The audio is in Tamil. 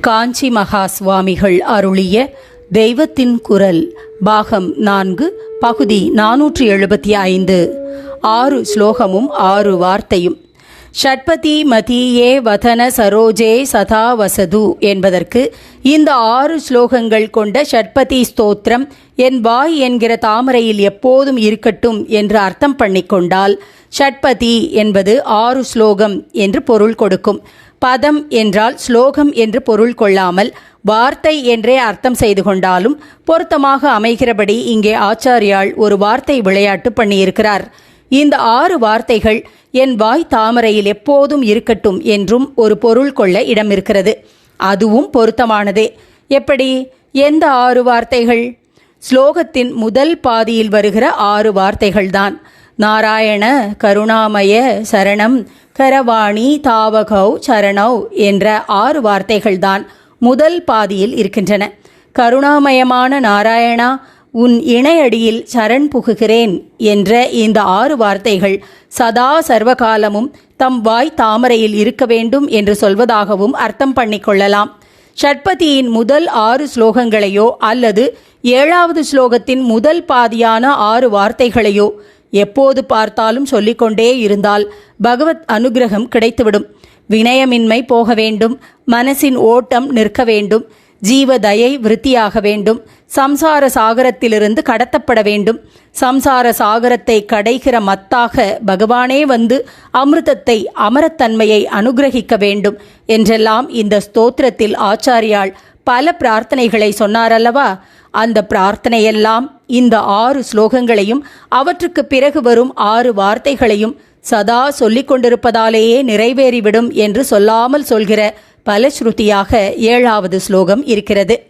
காஞ்சி மகா சுவாமிகள் அருளிய தெய்வத்தின் குரல் பாகம் நான்கு பகுதி நானூற்றி எழுபத்தி ஐந்து. ஆறு ஸ்லோகமும் ஆறு வார்த்தையும். ஷட்பதி மதியே வதன சரோஜே சதா வசது என்பதற்கு இந்த ஆறு ஸ்லோகங்கள் கொண்ட ஷட்பதி ஸ்தோத்திரம் என் வாய் என்கிற தாமரையில் எப்போதும் இருக்கட்டும் என்று அர்த்தம் பண்ணிக்கொண்டால் ஷட்பதி என்பது ஆறு ஸ்லோகம் என்று பொருள் கொடுக்கும். பதம் என்றால் ஸ்லோகம் என்று பொருள் கொள்ளாமல் வார்த்தை என்றே அர்த்தம் செய்து கொண்டாலும் பொருத்தமாக அமைகிறபடி இங்கே ஆச்சாரியாள் ஒரு வார்த்தை விளையாட்டு பண்ணியிருக்கிறார். இந்த ஆறு வார்த்தைகள் என் வாய் தாமரையில் எப்போதும் இருக்கட்டும் என்றும் ஒரு பொருள் கொள்ள இடம் இருக்கிறது அதுவும் பொருத்தமானதே. எப்படி? எந்த ஆறு வார்த்தைகள்? ஸ்லோகத்தின் முதல் பாதியில் வருகிற ஆறு வார்த்தைகள்தான். நாராயண கருணாமய சரணம் கரவாணி தாவகௌ சரணௌ என்ற ஆறு வார்த்தைகள்தான் முதல் பாதியில் இருக்கின்றன. கருணாமயமான நாராயணா உன் இணையடியில் சரண் புகுகிறேன் என்ற இந்த ஆறு வார்த்தைகள் சதா சர்வகாலமும் தம் வாய் தாமரையில் இருக்க வேண்டும் என்று சொல்வதாகவும் அர்த்தம் பண்ணிக்கொள்ளலாம் ஷட்பதியின் முதல் ஆறு ஸ்லோகங்களையோ அல்லது ஏழாவது ஸ்லோகத்தின் முதல் பாதியான ஆறு வார்த்தைகளையோ எப்போது பார்த்தாலும் சொல்லிக்கொண்டே இருந்தால் பகவத் அனுகிரகம் கிடைத்துவிடும். வினயமின்மை போக வேண்டும் மனசின் ஓட்டம் நிற்க வேண்டும். ஜீவதயை விருத்தியாக வேண்டும். சம்சார சாகரத்திலிருந்து கடத்தப்பட வேண்டும். சம்சார சாகரத்தை கடைகிற மத்தாக பகவானே வந்து அமிர்தத்தை அமரத்தன்மையை அனுகிரகிக்க வேண்டும் என்றெல்லாம் இந்த ஸ்தோத்திரத்தில் ஆச்சாரியாள் பல பிரார்த்தனைகளை சொன்னாரல்லவா? அந்த பிரார்த்தனையெல்லாம் இந்த ஆறு ஸ்லோகங்களையும் அவற்றுக்கு பிறகு வரும் ஆறு வார்த்தைகளையும் சதா சொல்லிக் கொண்டிருப்பதாலேயே நிறைவேறிவிடும் என்று சொல்லாமல் சொல்கிற பலஸ்ருதியாக ஏழாவது ஸ்லோகம் இருக்கிறது.